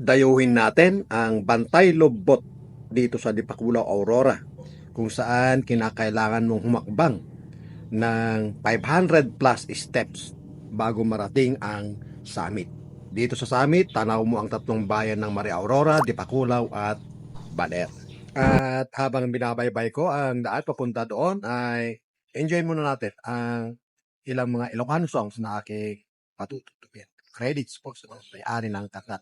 dayuhin natin ang Bantay Lobot dito sa Dipakulaw, Aurora kung saan kinakailangan mong humakbang ng 500 plus steps bago marating ang summit. Dito sa summit, tanaw mo ang tatlong bayan ng Maria Aurora, Dipakulaw at Baler. At habang binabaybay ko ang daan papunta doon ay enjoy muna natin ang ilang mga Ilocano songs na aking patutugtugin. Credits po sa may-ari ng kanta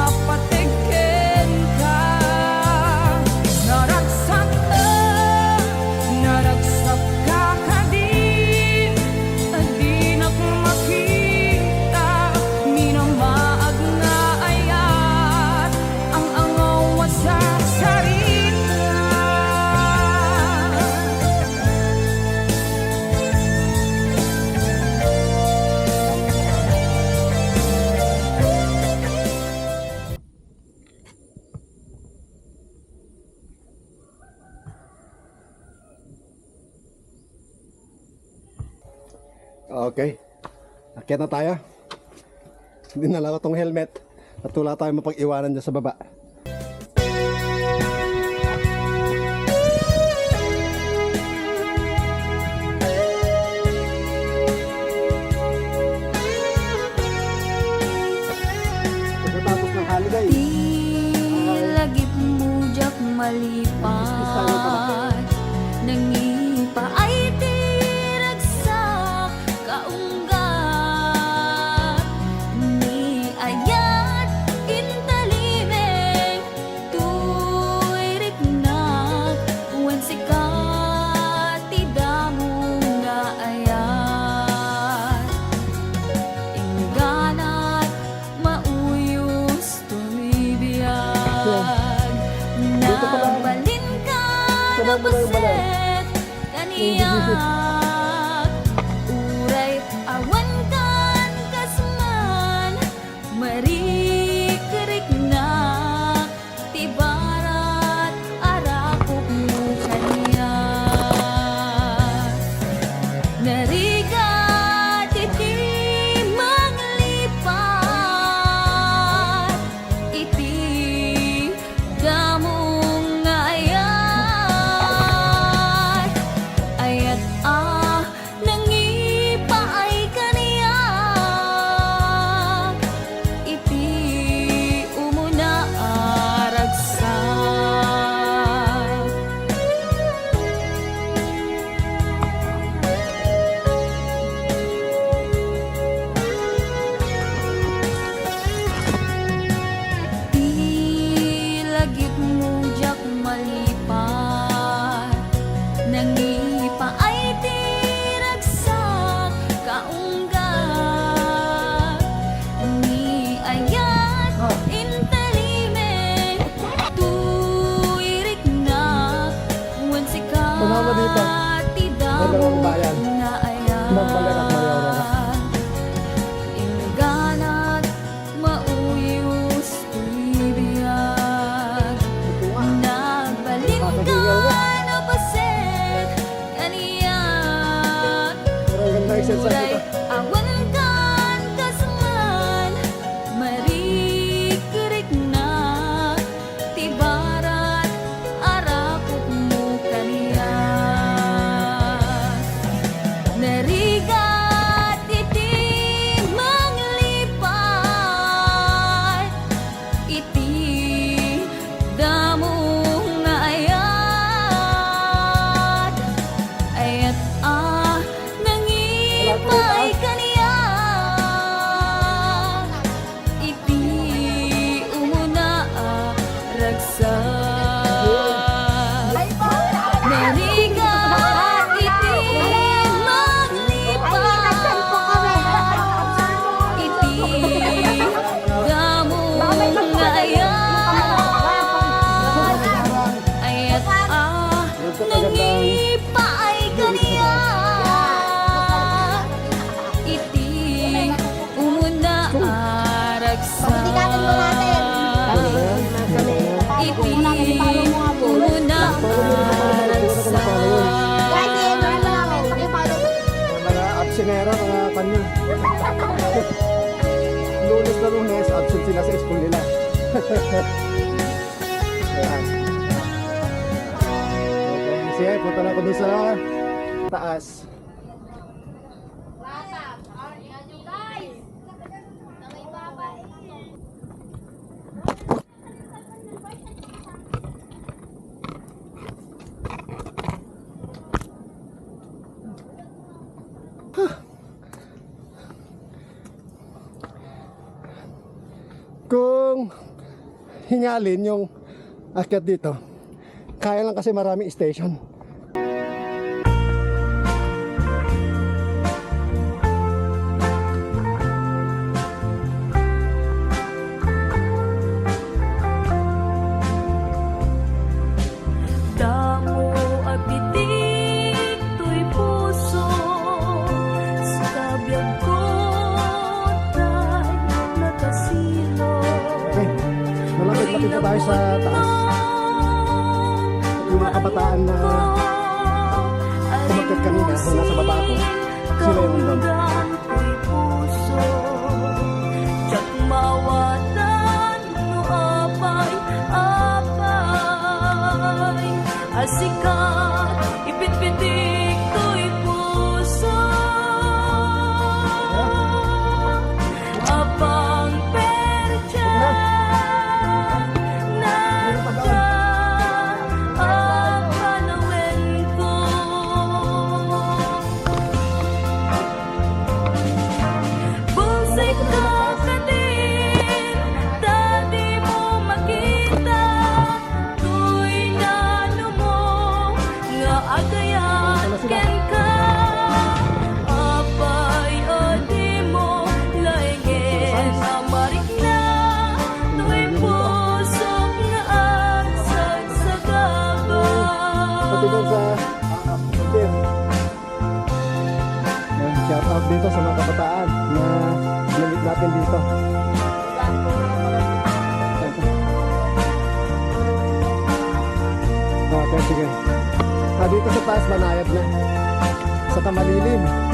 ka Okay. Akyat na tayo. Hindi na lang itong helmet. At wala tayong mapag-iwanan dyan sa baba. Pagkatapos ng holiday, Lagip mujak malipat Ito pala. Kabalin ka na baset, kaniyang lunes, absent sila sa school nila. Ayan. Okay, siya, punta na ako dun sa taas. sinyalin yung akyat dito. Kaya lang kasi maraming station. tayo sa taas. Yung mga kabataan na kumakit kanina kung nasa baba ako, sila yung doon. Asikaw sabi doon sa Team. Yan, shout out dito sa mga kabataan na nalit natin dito. Ah, okay, sige. Ah, dito sa taas, manayad na. Sa Tamalilim.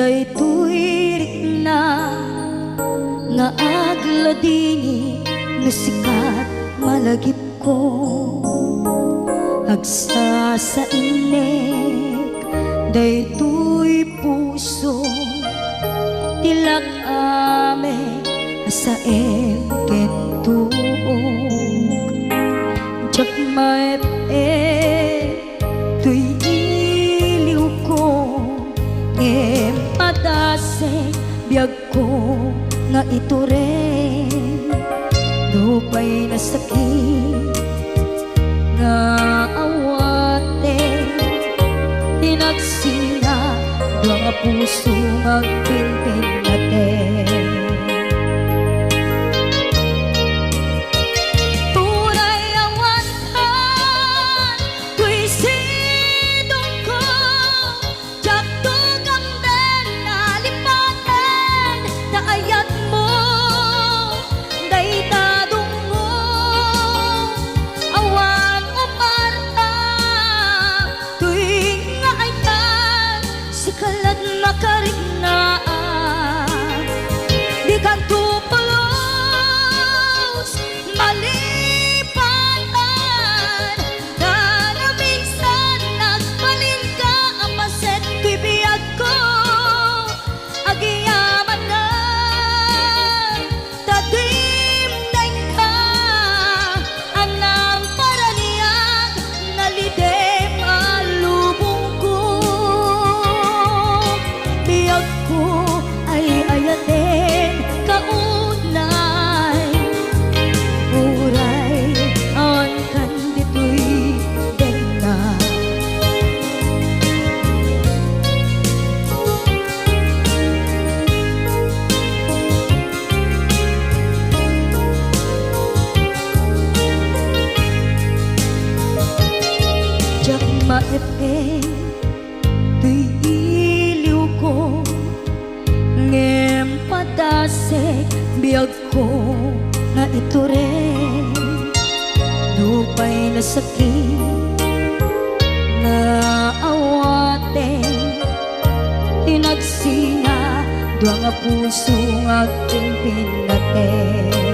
Day tuwirik na Nga agla dini Nga sikat malagip ko. Agsa sa inek Day tuy puso Tilak ame Asa eken tuog Diyak maep Tuy iliw ko Ngem padase Biyag ko nga ito rin. Lupay na sakit Nga awate Tinagsinga Mga puso nga Tinagsinga Dua nga puso nga aking pinate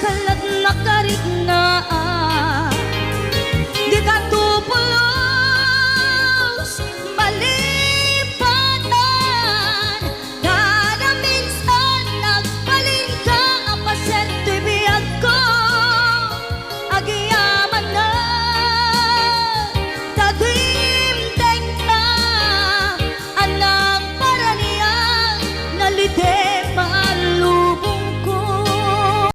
kalat na karit